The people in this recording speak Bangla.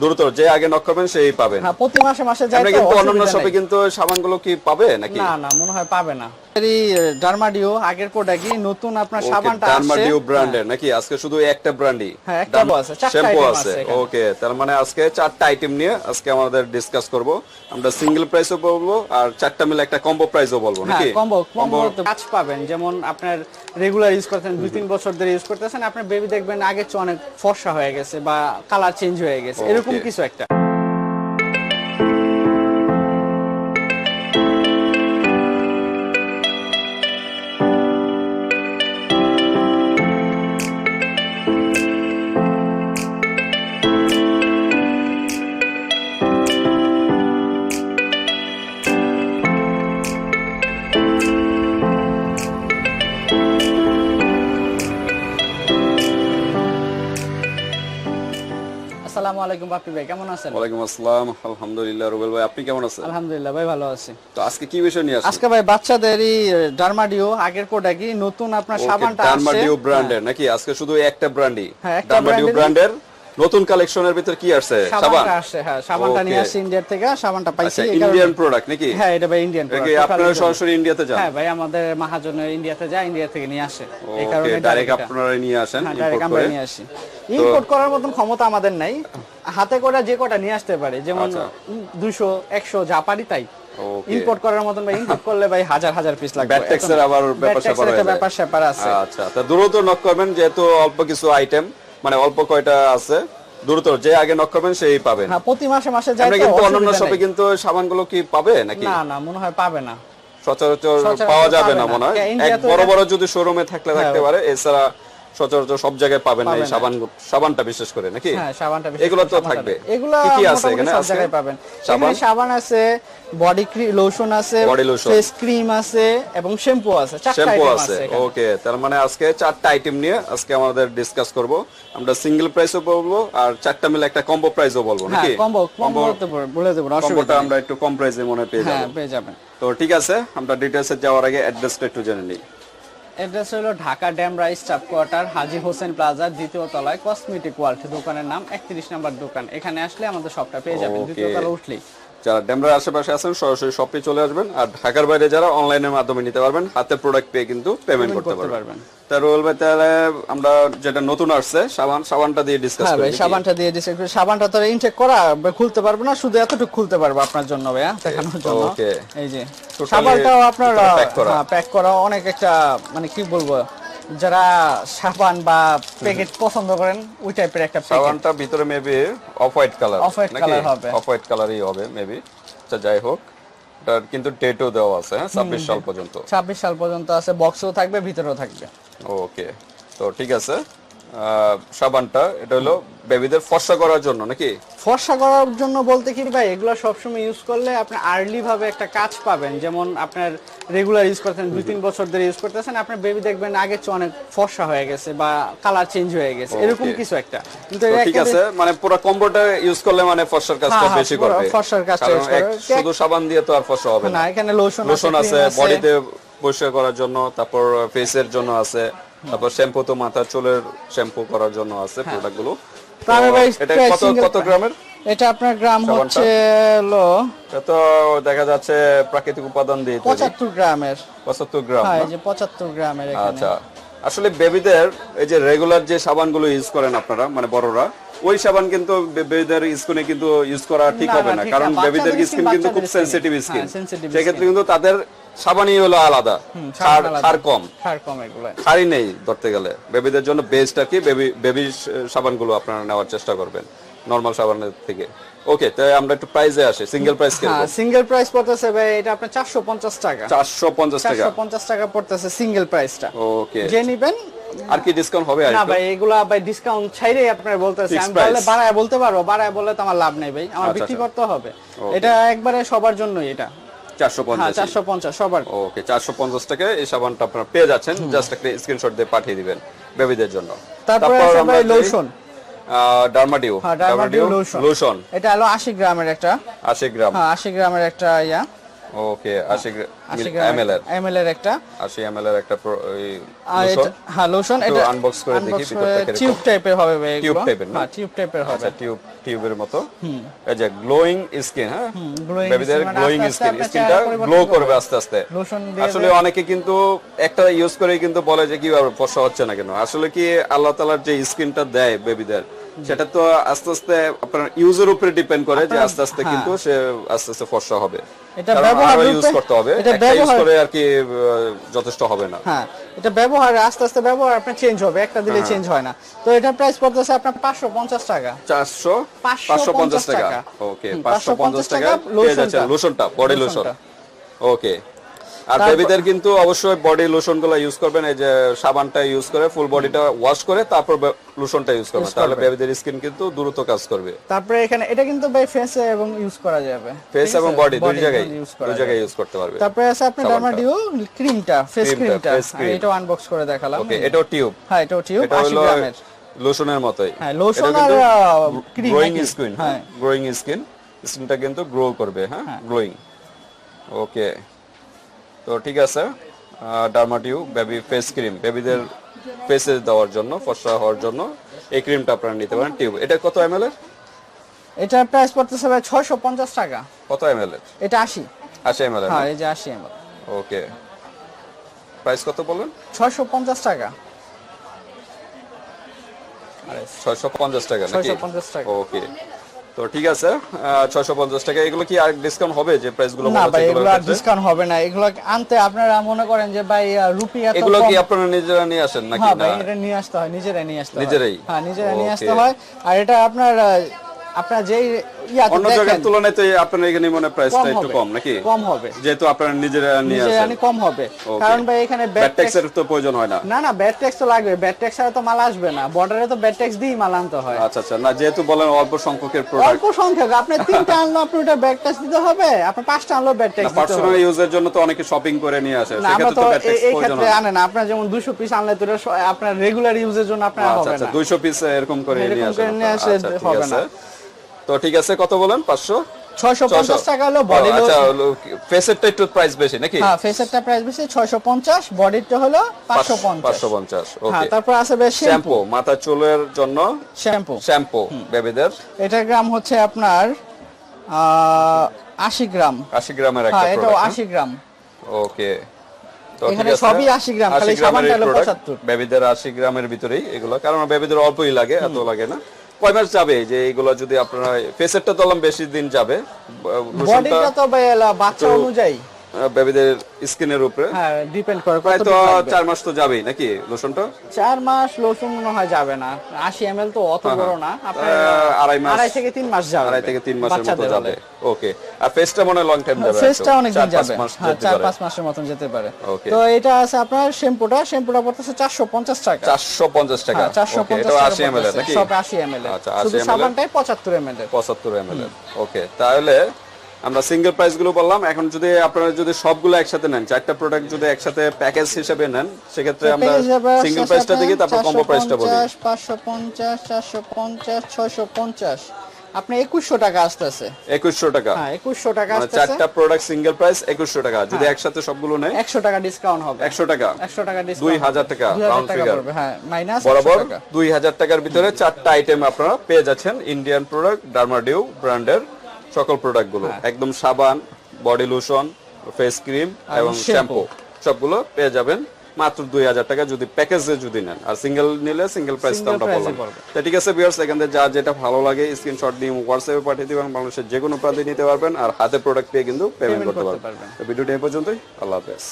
দ্রুত যে আগে নক করবেন সেই পাবেন। হ্যাঁ প্রতি মাসে মাসে যায় কিন্তু অন্যান্য শপে নেই। কিন্তু সাবানগুলো কি পাবে নাকি? না না মনে হয় পাবে না। ডার্মাডিও আগের প্রোডাক্টই নতুন আপনার সাবানটা আসছে। ডার্মাডিউ ব্র্যান্ডের নাকি? আজকে শুধু একটা ব্র্যান্ডই। হ্যাঁ, একটা আছে, চারটা শ্যাম্পু আছে। আছে ওকে তার মানে আজকে চারটা আইটেম নিয়ে আজকে আমাদের ডিসকাস করব। আমরা সিঙ্গেল প্রাইসও বলব আর চারটা মিলে একটা কম্বো প্রাইসও বলব হ্যাঁ নাকি? কম্বো কম্বো কাজ পাবেন। যেমন আপনার রেগুলার ইউজ দুই তিন বছর ধরে ইউজ করতেছেন আপনার বেবি দেখবেন আগে চেয়ে অনেক ফর্সা হয়ে গেছে বা কালার চেঞ্জ হয়ে গেছে। এরকম কিছু একটা। আসসালামু আলাইকুম বাপি ভাই কেমন আছেন? ওয়ালাইকুম আসসালাম আলহামদুলিল্লাহ রুবেল ভাই আপনি কেমন আছেন? আলহামদুলিল্লাহ ভাই ভালো আছি। তো আজকে কি বিষয় নিয়ে আসছেন? আজকে ভাই বাচ্চাদেরই ডার্মাডিও আগের প্রোডাক্টই নতুন আপনার সাবানটা আসছে। ডার্মাডিউ ব্র্যান্ডের নাকি? আজকে শুধু একটা ব্র্যান্ডই। হ্যাঁ, একটা ব্র্যান্ডের নতুন কালেকশনের ভিতর কি আসছে সাবান? আসছে হ্যাঁ সাবানটা নিয়ে. আসছে ইন্ডিয়ার থেকে সাবানটা পাইছি আচ্ছা ইন্ডিয়ান প্রোডাক্ট নাকি? হ্যাঁ এটা ভাই ইন্ডিয়ান নাকি আপনারা সরাসরি ইন্ডিয়াতে যান? হ্যাঁ ভাই আমাদের মহাজনের ইন্ডিয়াতে যায় ইন্ডিয়া থেকে নিয়ে আসে। এই কারণে ডাইরেক্ট আপনারা নিয়ে আসেন হ্যাঁ ইম্পোর্ট করে। নিয়ে আসি। ইম্পোর্ট করার মতন ক্ষমতা আমাদের নাই। হাতে করে যে কটা নিয়ে আসতে পারে যেমন আচ্ছা। দুশো একশো যা পারি তাই ইম্পোর্ট করার মতন ভাই ইম্পোর্ট করলে ভাই হাজার হাজার পিস লাগবে। ব্যাট ট্যাক্সের আবার ব্যাপার স্যাপার। ব্যাপার আছে। আচ্ছা তা দ্রুত নক করবেন যেহেতু অল্প কিছু আইটেম মানে অল্প কয়টা আছে দ্রুত যে আগে নক করবেন সেই পাবেন। হ্যাঁ প্রতি মাসে মাসে যাই আমরা কিন্তু অন্যান্য শপে। কিন্তু সাবানগুলো কি পাবে নাকি? না না মনে হয় পাবে না। সচরাচর পাওয়া যাবে না। মনে হয়। এক বড় বড় যদি শোরুমে থাকলে থাকতে হ্যাঁ। পারে এছাড়া সচরাচর সব জায়গায় পাবেন না এই সাবান সাবানটা বিশেষ করে নাকি? হ্যাঁ সাবানটা বিশেষ এগুলো তো থাকবে। এগুলো কি কি আছে এখানে? সব জায়গায় পাবেন। সাবান? সাবান আছে বডি লোশন আছে। ফেস ক্রিম আছে এবং শ্যাম্পু আছে শ্যাম্পু আছে ওকে তার মানে আজকে চারটা আইটেম নিয়ে আজকে আমাদের ডিসকাস করব। আমরা সিঙ্গেল প্রাইসও বলব আর চারটা মিলে একটা কম্বো প্রাইসও বলব হ্যাঁ নাকি? কম্বো কম্বো বলে দেবো কম্বোটা আমরা একটু কম প্রাইসে মনে পেয়ে হ্যাঁ পেয়ে যাবেন। তো ঠিক আছে আমরা ডিটেলসে যাওয়ার আগে অ্যাড্রেসটা একটু জেনে নিই। অ্যাড্রেস হলো Dhaka Demra staff quarter Haji Hossain plaza দ্বিতীয় তলায় কসমেটিক ওয়ার্ল্ড দোকানের নাম একত্রিশ নাম্বার দোকান। এখানে আসলে আমাদের শপটা পেয়ে যাবেন দ্বিতীয় তলা উঠলেই। যারা ডেমরার আশেপাশে আছেন সরাসরি শপে চলে আসবেন। আর ঢাকার বাইরে যারা অনলাইনের মাধ্যমে নিতে পারবেন হাতে প্রোডাক্ট পেয়ে কিন্তু পেমেন্ট করতে পারবেন। পারবেন। তা রোল ভাই তাহলে আমরা যেটা নতুন আসছে সাবান সাবানটা দিয়ে ডিসকাস হ্যাঁ ভাই সাবানটা দিয়ে একটু সাবানটা তো ইনটেক করা খুলতে পারব না শুধু এতটুকু খুলতে পারব আপনার জন্য ভাইয়া দেখানোর জন্য। Okay. এই যে সাবানটাও আপনার। প্যাক করা অনেক একটা মানে কি বলব যারা সাবান বা প্যাকেট পছন্দ করেন ওই টাইপের একটা সাবানটা ভিতরে maybe off white colour off white colour হবে। অফ হোয়াইট কালারই হবে মেবি আচ্ছা যাই হোক। এটার কিন্তু ডেটও দেওয়া আছে হ্যাঁ? ছাব্বিশ সাল পর্যন্ত। ছাব্বিশ সাল পর্যন্ত আছে বক্সও থাকবে ভিতরেও থাকবে। ওকে তো ঠিক আছে। সাবানটা এটা হলো বেবিদের ফর্সা করার জন্য নাকি? ফর্সা করার জন্য বলতে কি ভাই এগুলো সবসময় ইউজ করলে আপনি আর্লি ভাবে একটা কাজ পাবেন। যেমন আপনার রেগুলার ইউজ করতেন দুই তিন বছর ধরে ইউজ করতেছেন আপনার বেবি দেখবেন আগে চেয়ে অনেক ফর্সা হয়ে গেছে বা কালার চেঞ্জ হয়ে গেছে এরকম কিছু একটা। কিন্তু ঠিক আছে মানে পুরো কম্বোটা ইউজ করলে মানে ফর্সার কাজটা হ্যাঁ, হ্যাঁ, বেশি করবে। ফর্সার কাজটা শুধু সাবান দিয়ে তো আর ফর্সা হবে না। না এখানে লোশন লোশন আছে বডিতে পরিষ্কার করার জন্য তারপর ফেসের জন্য আছে। তারপর শ্যাম্পু তো মাথার চুলের শ্যাম্পু করার জন্য আছে প্রোডাক্টগুলো। ভাই এটা কত কত গ্রামের? এটা আপনার গ্রাম হচ্ছে হলো তো দেখা যাচ্ছে প্রাকৃতিক উপাদান দিয়ে তৈরি। পঁচাত্তর গ্রামের। পঁচাত্তর গ্রাম হ্যাঁ এই যে গ্রামের এখানে। আচ্ছা। আসলে বেবিদের এই যে রেগুলার যে সাবানগুলো ইউজ করেন আপনারা মানে বড়রা ওই সাবান কিন্তু বেবিদের স্কিনে কিন্তু ইউজ করা ঠিক হবে না, কারণ। বেবিদের স্কিন কিন্তু খুব। Sensitive skin. হ্যাঁ, সেক্ষেত্রে কিন্তু তাদের সাবানই হলো আলাদা। কম। সার কম এগুলো খারই নেই ধরতে গেলে। বেবিদের জন্য বেস্ট কি বেবি বেবি সাবানগুলো আপনারা নেওয়ার চেষ্টা করবেন নর্মাল সাবানের থেকে। ওকে তাই আমরা একটু প্রাইসে আসি সিঙ্গেল প্রাইস সিঙ্গেল প্রাইস পড়তেছে ভাই এটা আপনার চারশো পঞ্চাশ টাকা। চারশো পঞ্চাশ টাকা। চারশো পঞ্চাশ টাকা পড়তেছে সিঙ্গেল প্রাইসটা ওকে যে নিবেন আর কি ডিসকাউন্ট হবে আর না ভাই এগুলা ভাই ডিসকাউন্ট ছাইরে আপনার বলতেছে আমি তাহলে বাড়ায় বলতে পারব বাড়ায় বললে তো আমার লাভ নেই ভাই আমার আচ্ছা, বিক্রি আচ্ছা। করতে হবে। এটা একবারে সবার জন্যই এটা। চারশো হ্যাঁ সবার। ওকে চারশো পঞ্চাশ টাকায় এই সাবানটা আপনারা পেয়ে যাচ্ছেন। জাস্ট একটা স্ক্রিনশট দিয়ে পাঠিয়ে দিবেন বেবিদের জন্য। তারপরে আছে লোশন। হ্যাঁ লোশন। লোশন। এটা হলো আশি গ্রামের একটা। আশি গ্রাম। হ্যাঁ আশি গ্রামের একটা ইয়া। ওকে আশি গ্রাম আশি ml এর এম এর একটা। আশি এম এর একটা pro- ওই আর lotion। এটা হ্যাঁ লোশন এটা unbox করে দেখি ভিতরটা টিউব টাইপের হবে এগুলো। type এর না? হ্যাঁ টিউব টাইপের হবে। আচ্ছা টিউব টিউবের মতো। এই যে গ্লোয়িং স্কিন হ্যাঁ? বেবিদের skin গ্লোয়িং আস্তে আস্তে স্কিন স্কিনটা গ্লো করবে। করবে আস্তে আস্তে। আসলে অনেকে কিন্তু একটা ইউজ করে কিন্তু বলে যে কি ফর্সা হচ্ছে না কেন। আসলে কি আল্লাহ তালার যে স্কিনটা দেয় বেবিদের সেটা তো আস্তে আস্তে আপনার ইউজের উপরে ডিপেন্ড করে যে আস্তে আস্তে কিন্তু সে আস্তে আস্তে ফর্সা হবে। এটা ব্যবহার ইউজ করতে হবে। এটা একটা ইউজ ব্যবহার- করে আর কি যথেষ্ট হবে না। হ্যাঁ এটা ব্যবহার আস্তে আস্তে ব্যবহার আপনার চেঞ্জ হবে একটা দিলে হ্যাঁ। চেঞ্জ হয় না। তো এটা প্রাইস পড়তেছে আপনার পাঁচশো পঞ্চাশ টাকা। চারশো 550 পাঁচশো পঞ্চাশ টাকা। ওকে পাঁচশো পঞ্চাশ 550 টাকা পেয়ে যাচ্ছে লোশনটা। লোশনটা বডি লোশন ওকে আর বেবিদের কিন্তু অবশ্যই বডি লোশনগুলো ইউজ করবেন এই যে সাবানটা ইউজ করে ফুল বডিটা ওয়াশ করে তারপর লোশনটা ইউজ করবেন। তাহলে বেবিদের স্কিন কিন্তু দ্রুত কাজ করবে। তারপরে এখানে এটা কিন্তু ভাই ফেসে এবং ইউজ করা যাবে। ফেস এবং বডি দুই জায়গায় দুই জায়গায় ইউজ করতে পারবে। তারপরে আছে সাবানটা। ডার্মাডিও ক্রিমটা ফেস ক্রিমটা। এটাও আনবক্স করে দেখালাম। ওকে এটাও টিউব হ্যাঁ এটাও টিউব এটা 80 হলো গ্রামের। লোশনের মতোই। হ্যাঁ, lotion আর, cream গ্রোয়িং স্কিন হ্যাঁ। হ্যাঁ। গ্রোয়িং স্কিন স্কিনটা কিন্তু গ্রো করবে হ্যাঁ? গ্রোয়িং ওকে তো ঠিক আছে ডার্মাটিউ বেবি ফেস ক্রিম বেবিদের ফেসে দেওয়ার জন্য ফর্সা হওয়ার জন্য এই ক্রিমটা আপনারা নিতে পারেন টিউব। এটা কত এমএল এর? এটার প্রাইস পড়তেছে ভাই ছয়শো পঞ্চাশ টাকা। কত এমএল এর? এটা আশি। আশি এমএল এর হ্যাঁ এই যে আশি এমএল। ওকে। প্রাইস কত ছয়শো পঞ্চাশ টাকা। ছয়শো পঞ্চাশ টাকা নাকি? 650 টাকা। ওকে। তো ঠিক আছে ছয়শো পঞ্চাশ টাকা। এগুলো কি আর ডিসকাউন্ট হবে যে প্রাইসগুলো না ভাই এগুলো আর ডিসকাউন্ট হবে না। এগুলো আনতে আপনারা মনে করেন যে ভাই রুপি এত এগুলো কি আপনারা নিজেরা নিয়ে আসেন নাকি? হ্যাঁ না। ভাই এটা নিয়ে আসতে হয় নিজেরাই নিয়ে আসতে হয়। নিজেরাই? হ্যাঁ নিজেরাই নিয়ে আসতে হয়। আর এটা আপনার আপনার যেই অন্য জায়গার তুলনায় তো আপনার এখানে মনে প্রাইসটা একটু হবে। কম নাকি? কম হবে। যেহেতু আপনারা নিজেরা নিয়ে আসেন। কম হবে। কারণ ভাই এখানে ব্যাড ব্যাট ট্যাক্স ট্যাক্সের তো প্রয়োজন হয় না। না না ব্যাট ট্যাক্স তো লাগবে। ব্যাট ট্যাক্স ছাড়া তো মাল আসবে না। বর্ডারে তো ব্যাট ট্যাক্স দিয়েই মাল আনতে হয়। আচ্ছা আচ্ছা। না যেহেতু বলেন অল্প সংখ্যকের প্রোডাক্ট অল্প সংখ্যক। আপনি তিনটা আনলো আপনি ওটা ব্যাট ট্যাক্স দিতে হবে। আপনি পাঁচটা আনলো ব্যাট ট্যাক্স দিতে পার্সোনাল ইউজের জন্য তো অনেকে শপিং করে নিয়ে আসে। সেক্ষেত্রে তো ব্যাড ট্যাক্স প্রয়োজন হয় না। আনেন আপনার যেমন দুশো পিস আনলে তো আপনার রেগুলার ইউজের জন্য আপনার আচ্ছা হবে আচ্ছা। না। 200 পিস এরকম করে নিয়ে আসলে আচ্ছা হবে না। তো ঠিক আছে কত বলেন? 500 ছয়শো পঞ্চাশ টাকা হলো বডি আচ্ছা ফেসেরটা একটু প্রাইস বেশি নাকি? হ্যাঁ ফেসেরটা প্রাইস বেশি ছয়শো পঞ্চাশ বডিরটা হলো পাঁচশো পঞ্চাশ। 550 হ্যাঁ ওকে তারপর আছে বেশ শ্যাম্পু মাথা চুলের জন্য শ্যাম্পু শ্যাম্পু বেবিদের এটার গ্রাম হচ্ছে আপনার আশি গ্রাম। 80 গ্রামের একটা হ্যাঁ এটাও প্রোডাক্ট আশি গ্রাম। ওকে তো এখানে সবই 80 গ্রাম, 80 খালি সাবানটা হলো 75 বেবিদের 80 গ্রামের ভিতরেই এগুলো কারণ বেবিদের অল্পই লাগে এত লাগে না। কয় মাস যাবে? যে এগুলো যদি আপনারা ফেসেরটা তো বেশি দিন যাবে। বডিটা তো বাচ্চা অনুযায়ী। বেবিদের স্কিনের উপরে। হ্যাঁ ডিপেন্ড করে প্রায় তো চার মাস তো যাবেই নাকি লোশনটা? চার মাস লোশন মনে হয় যাবে না। আশি এম তো অত বড় না আড়াই মাস আড়াই থেকে তিন মাস যাবে। আড়াই থেকে তিন মাসের মতো যাবে। ওকে আর ফেসটা মনে লং টাইম যাবে ফেসটা অনেক দিন যাবে। হ্যাঁ চার পাঁচ মাসের মতন যেতে পারে। তো এটা আছে আপনার শ্যাম্পুটা। শ্যাম্পুটা পড়তেছে চারশো পঞ্চাশ টাকা। চারশো পঞ্চাশ টাকা। হ্যাঁ চারশো পঞ্চাশ আশি এম এল নাকি? সব আশি এম এল আচ্ছা, শুধু 80 ml সাবানটাই পঁচাত্তর এম এল পঁচাত্তর এম এল ওকে তাহলে আমরা সিঙ্গেল প্রাইসগুলো বললাম এখন যদি আপনারা যদি সবগুলো একসাথে নেন চারটা প্রোডাক্ট যদি একসাথে প্যাকেজ হিসেবে নেন সেক্ষেত্রে আমরা সিঙ্গেল প্রাইসটা দেখি তারপর কম্বো প্রাইসটা বলি। পাঁচশো পঞ্চাশ চারশো পঞ্চাশ ছয়শো পঞ্চাশ। আপনি একুশশো টাকা আসতেছে। একুশশো টাকা। হ্যাঁ একুশশো টাকা মানে চারটা প্রোডাক্ট সিঙ্গেল প্রাইস একুশশো টাকা। যদি একসাথে সবগুলো নেয় একশো টাকা ডিসকাউন্ট হবে। একশো টাকা। একশো টাকা দুই ডিসকাউন্ট হাজার টাকা রাউন্ড ফিগার হ্যাঁ মাইনাস বরাবর টাকা। দুই হাজার টাকার ভিতরে চারটা আইটেম আপনারা পেয়ে যাচ্ছেন ইন্ডিয়ান প্রোডাক্ট ডার্মাডিউ ব্র্যান্ডের সকল প্রোডাক্টগুলো হ্যাঁ। একদম সাবান বডি লোশন ফেস ক্রিম এবং শ্যাম্পু। সবগুলো পেয়ে যাবেন। মাত্র দুই হাজার টাকা যদি প্যাকেজে যদি নেন। আর সিঙ্গেল নিলে সিঙ্গেল প্রাইস তো আমরা বললাম। তো ঠিক আছে বিয়ার্স এখান থেকে যা যেটা ভালো লাগে স্ক্রিনশট দিয়ে হোয়াটসঅ্যাপে পাঠিয়ে দিবেন। বাংলাদেশের যে কোনো প্রান্তে নিতে পারবেন। আর হাতে প্রোডাক্ট পেয়ে কিন্তু পেমেন্ট করতে পারবেন। তো ভিডিওটি এই পর্যন্তই। আল্লাহ হাফেজ।